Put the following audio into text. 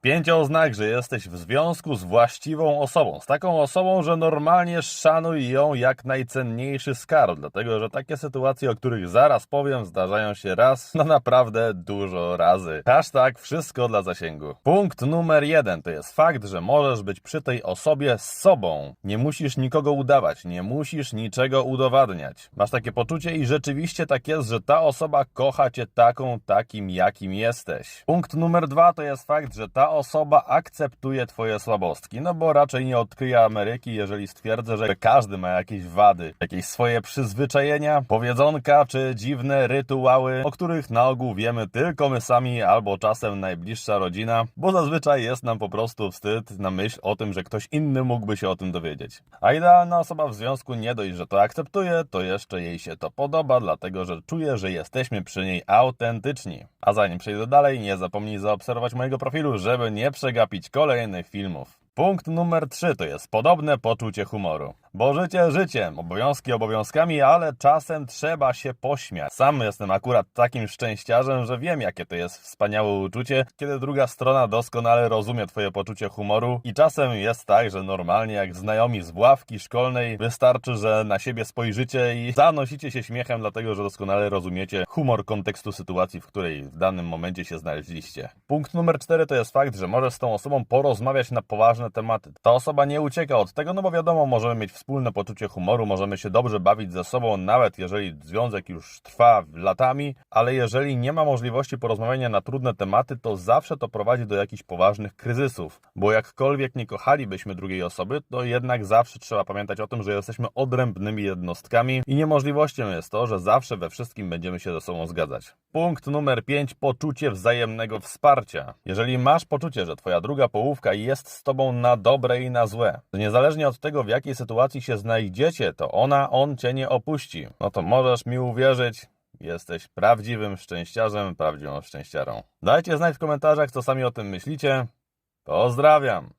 Pięcio oznak, że jesteś w związku z właściwą osobą. Z taką osobą, że normalnie szanuj ją jak najcenniejszy skarb. Dlatego, że takie sytuacje, o których zaraz powiem, zdarzają się raz na naprawdę dużo razy. Hashtag wszystko dla zasięgu. Punkt numer jeden to jest fakt, że możesz być przy tej osobie z sobą. Nie musisz nikogo udawać, nie musisz niczego udowadniać. Masz takie poczucie i rzeczywiście tak jest, że ta osoba kocha cię taką, takim, jakim jesteś. Punkt numer dwa to jest fakt, że ta osoba akceptuje twoje słabostki, no bo raczej nie odkryje Ameryki, jeżeli stwierdzę, że każdy ma jakieś wady, jakieś swoje przyzwyczajenia, powiedzonka czy dziwne rytuały, o których na ogół wiemy tylko my sami albo czasem najbliższa rodzina, bo zazwyczaj jest nam po prostu wstyd na myśl o tym, że ktoś inny mógłby się o tym dowiedzieć. A idealna osoba w związku nie dość, że to akceptuje, to jeszcze jej się to podoba, dlatego że czuje, że jesteśmy przy niej autentyczni. A zanim przejdę dalej, nie zapomnij zaobserwować mojego profilu, żeby nie przegapić kolejnych filmów. Punkt numer 3 to jest podobne poczucie humoru. Bo życie życiem, obowiązki obowiązkami, ale czasem trzeba się pośmiać. Sam jestem akurat takim szczęściarzem, że wiem jakie to jest wspaniałe uczucie, kiedy druga strona doskonale rozumie twoje poczucie humoru i czasem jest tak, że normalnie jak znajomi z ławki szkolnej wystarczy, że na siebie spojrzycie i zanosicie się śmiechem, dlatego że doskonale rozumiecie humor kontekstu sytuacji, w której w danym momencie się znaleźliście. Punkt numer 4 to jest fakt, że możesz z tą osobą porozmawiać na poważne tematy. Ta osoba nie ucieka od tego, no bo wiadomo, możemy mieć wspólne poczucie humoru, możemy się dobrze bawić ze sobą, nawet jeżeli związek już trwa latami, ale jeżeli nie ma możliwości porozmawiania na trudne tematy, to zawsze to prowadzi do jakichś poważnych kryzysów. Bo jakkolwiek nie kochalibyśmy drugiej osoby, to jednak zawsze trzeba pamiętać o tym, że jesteśmy odrębnymi jednostkami i niemożliwością jest to, że zawsze we wszystkim będziemy się ze sobą zgadzać. Punkt numer 5. Poczucie wzajemnego wsparcia. Jeżeli masz poczucie, że twoja druga połówka jest z tobą na dobre i na złe, niezależnie od tego, w jakiej sytuacji się znajdziecie, to ona, on cię nie opuści, no to możesz mi uwierzyć, jesteś prawdziwym szczęściarzem, prawdziwą szczęściarą. Dajcie znać w komentarzach, co sami o tym myślicie. Pozdrawiam!